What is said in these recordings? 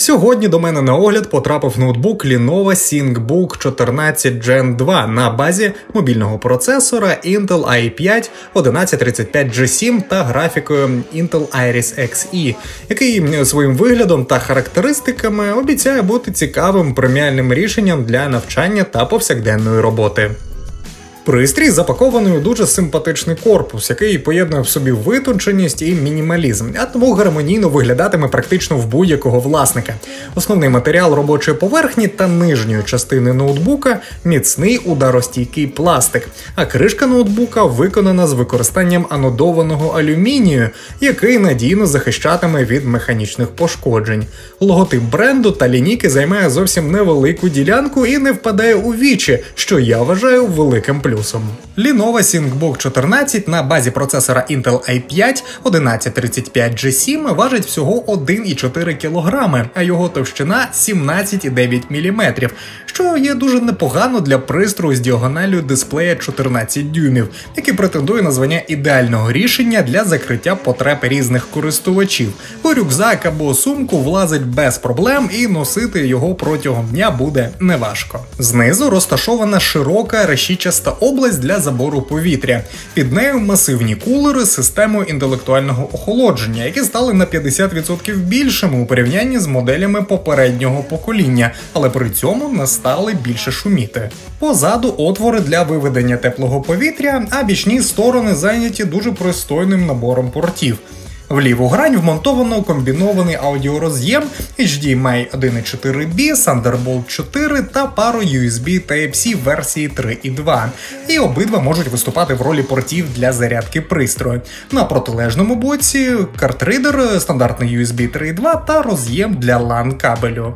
Сьогодні до мене на огляд потрапив ноутбук Lenovo ThinkBook 14 Gen 2 на базі мобільного процесора Intel i5 1135G7 та графікою Intel Iris Xe, який своїм виглядом та характеристиками обіцяє бути цікавим преміальним рішенням для навчання та повсякденної роботи. Пристрій запакований у дуже симпатичний корпус, який поєднує в собі витонченість і мінімалізм, а тому гармонійно виглядатиме практично в будь-якого власника. Основний матеріал робочої поверхні та нижньої частини ноутбука міцний ударостійкий пластик, а кришка ноутбука виконана з використанням анодованого алюмінію, який надійно захищатиме від механічних пошкоджень. Логотип бренду та лінійки займає зовсім невелику ділянку і не впадає у вічі, що я вважаю великим плюсом. Lenovo ThinkBook 14 на базі процесора Intel i5 1135G7 важить всього 1,4 кг, а його товщина 17,9 мм, що є дуже непогано для пристрою з діагоналлю дисплея 14 дюймів, який претендує на звання ідеального рішення для закриття потреб різних користувачів. У рюкзак або сумку влазить без проблем і носити його протягом дня буде неважко. Знизу розташована широка решітчаста область для забору повітря. Під нею масивні кулери з системою інтелектуального охолодження, які стали на 50% більшими у порівнянні з моделями попереднього покоління, але при цьому не стали більше шуміти. Позаду отвори для виведення теплого повітря, а бічні сторони зайняті дуже пристойним набором портів. В ліву грань вмонтовано комбінований аудіороз'єм HDMI 1.4B, Thunderbolt 4 та пару USB Type-C версії 3.2. І обидва можуть виступати в ролі портів для зарядки пристрою. На протилежному боці картридер, стандартний USB 3.2 та роз'єм для LAN кабелю.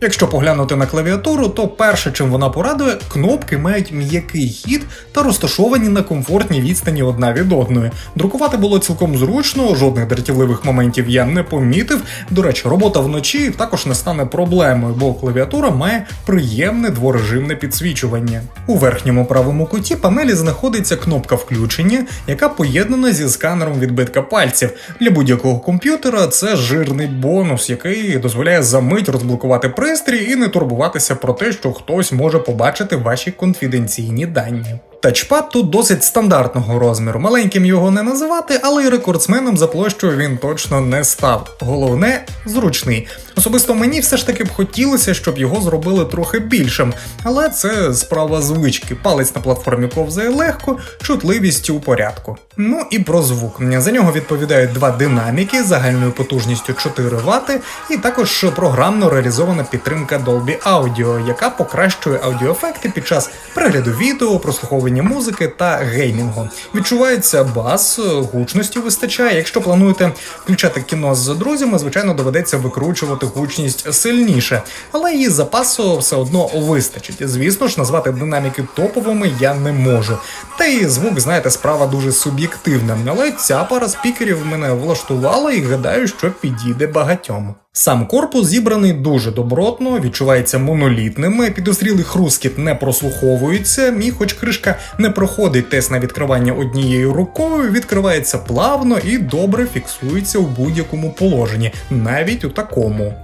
Якщо поглянути на клавіатуру, то перше, чим вона порадує, кнопки мають м'який хід та розташовані на комфортній відстані одна від одної. Друкувати було цілком зручно, жодних дратівливих моментів я не помітив. До речі, робота вночі також не стане проблемою, бо клавіатура має приємне дворежимне підсвічування. У верхньому правому куті панелі знаходиться кнопка включення, яка поєднана зі сканером відбитка пальців. Для будь-якого комп'ютера це жирний бонус, який дозволяє за мить розблокувати пристрій пристрій і не турбуватися про те, що хтось може побачити ваші конфіденційні дані. Тачпад тут досить стандартного розміру. Маленьким його не називати, але й рекордсменом за площою він точно не став. Головне зручний. Особисто мені все ж таки б хотілося, щоб його зробили трохи більшим, але це справа звички. Палець на платформі ковзає легко, чутливість у порядку. Ну і про звук. За нього відповідають два динаміки загальною потужністю 4 Вт, і також програмно реалізована підтримка Dolby Audio, яка покращує аудіоефекти під час перегляду відео, прослуховування музики та геймінгу. Відчувається бас, гучності вистачає. Якщо плануєте включати кіно з друзями, звичайно, доведеться викручувати гучність сильніше, але її запасу все одно вистачить. Звісно ж, назвати динаміки топовими я не можу. Та і звук, знаєте, справа дуже суб'єктивна, але ця пара спікерів мене влаштувала і гадаю, що підійде багатьом. Сам корпус зібраний дуже добротно, відчувається монолітним, підозрілий хрускіт не прослуховується, і хоч кришка не проходить тест на відкривання однією рукою, відкривається плавно і добре фіксується у будь-якому положенні, навіть у такому.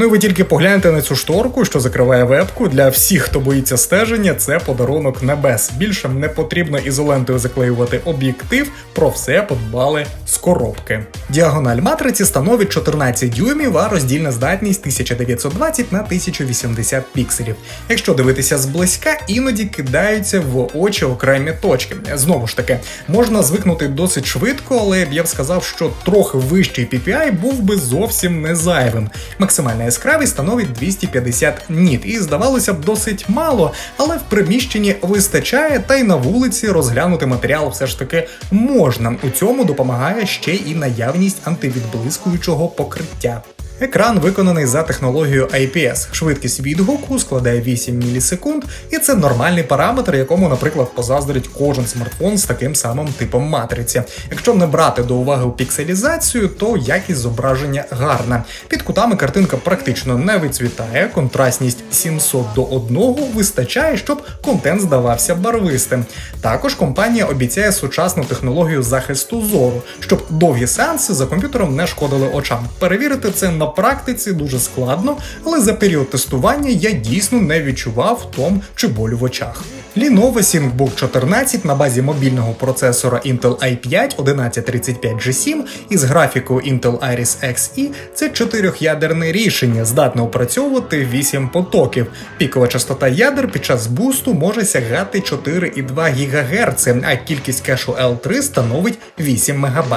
Ну і ви тільки погляньте на цю шторку, що закриває вебку. Для всіх, хто боїться стеження, це подарунок небес. Більше не потрібно ізолентою заклеювати об'єктив, про все подбали з коробки. Діагональ матриці становить 14 дюймів, а роздільна здатність 1920 на 1080 пікселів. Якщо дивитися зблизька, іноді кидаються в очі окремі точки. Знову ж таки, можна звикнути досить швидко, але я б сказав, що трохи вищий PPI був би зовсім не зайвим. Максимальна яскравість становить 250 ніт, і здавалося б досить мало, але в приміщенні вистачає, та й на вулиці розглянути матеріал все ж таки можна. У цьому допомагає ще і наявність антивідблискуючого покриття. Екран виконаний за технологією IPS. Швидкість відгуку складає 8 мілісекунд, і це нормальний параметр, якому, наприклад, позаздрить кожен смартфон з таким самим типом матриці. Якщо не брати до уваги пікселізацію, то якість зображення гарна. Під кутами картинка практично не вицвітає, контрастність 700 до 1 вистачає, щоб контент здавався барвистим. Також компанія обіцяє сучасну технологію захисту зору, щоб довгі сеанси за комп'ютером не шкодили очам. Перевірити це на практиці дуже складно, але за період тестування я дійсно не відчував втом чи болю в очах. Lenovo ThinkBook 14 на базі мобільного процесора Intel i5 1135G7 із графікою Intel Iris Xe – це чотирьохядерне рішення, здатне опрацьовувати 8 потоків. Пікова частота ядер під час бусту може сягати 4,2 ГГц, а кількість кешу L3 становить 8 МБ.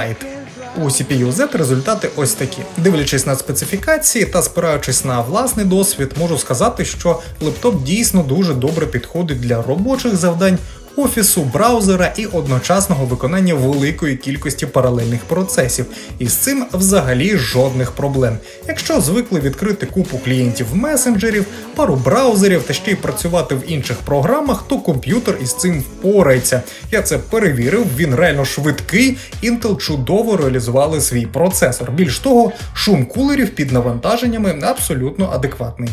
У CPU Z результати ось такі. Дивлячись на специфікації та спираючись на власний досвід, можу сказати, що лептоп дійсно дуже добре підходить для робочих завдань. Офісу, браузера і одночасного виконання великої кількості паралельних процесів, і з цим взагалі жодних проблем. Якщо звикли відкрити купу клієнтів месенджерів, пару браузерів та ще й працювати в інших програмах, то комп'ютер із цим впорається. Я це перевірив, він реально швидкий. Intel чудово реалізували свій процесор. Більш того, шум кулерів під навантаженнями абсолютно адекватний.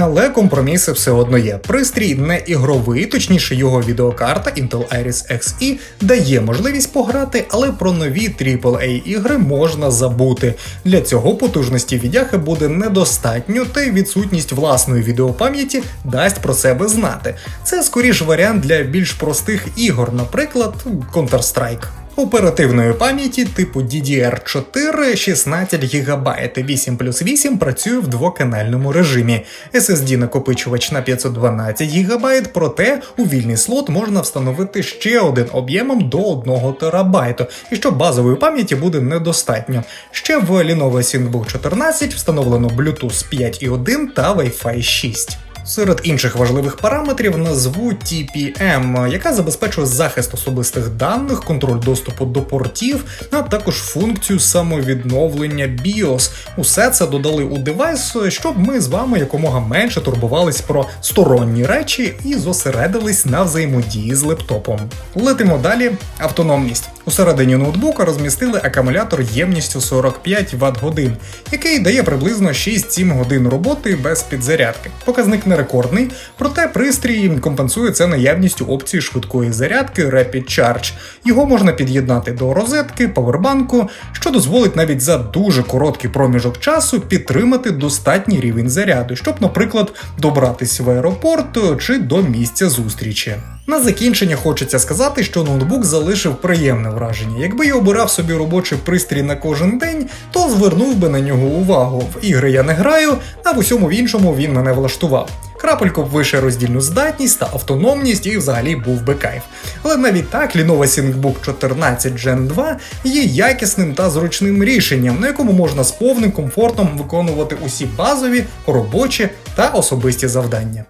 Але компроміси все одно є. Пристрій не ігровий, точніше, його відеокарта Intel Iris Xe дає можливість пограти, але про нові AAA ігри можна забути. Для цього потужності відяхи буде недостатньо, та й відсутність власної відеопам'яті дасть про себе знати. Це скоріш варіант для більш простих ігор, наприклад, Counter-Strike. Оперативної пам'яті типу DDR4 16 ГБ 8 плюс 8 працює в двоканальному режимі. SSD накопичувач на 512 ГБ, проте у вільний слот можна встановити ще один об'ємом до 1 ТБ, і що базової пам'яті буде недостатньо. Ще в Lenovo ThinkBook 14 встановлено Bluetooth 5.1 та Wi-Fi 6. Серед інших важливих параметрів назву TPM, яка забезпечує захист особистих даних, контроль доступу до портів, а також функцію самовідновлення BIOS. Усе це додали у девайс, щоб ми з вами якомога менше турбувались про сторонні речі і зосередились на взаємодії з лептопом. Летимо далі. Автономність. Усередині ноутбука розмістили акумулятор ємністю 45 Вт годин, який дає приблизно 6-7 годин роботи без підзарядки. Показник не рекордний, проте пристрій компенсує це наявністю опції швидкої зарядки Rapid Charge. Його можна під'єднати до розетки, павербанку, що дозволить навіть за дуже короткий проміжок часу підтримати достатній рівень заряду, щоб, наприклад, добратись в аеропорт чи до місця зустрічі. На закінчення хочеться сказати, що ноутбук залишив приємне враження. Якби я обирав собі робочий пристрій на кожен день, то звернув би на нього увагу. В ігри я не граю, а в усьому в іншому він мене влаштував. Крапельку б вище роздільну здатність та автономність і взагалі був би кайф. Але навіть так Lenovo ThinkBook 14 Gen 2 є якісним та зручним рішенням, на якому можна з повним комфортом виконувати усі базові, робочі та особисті завдання.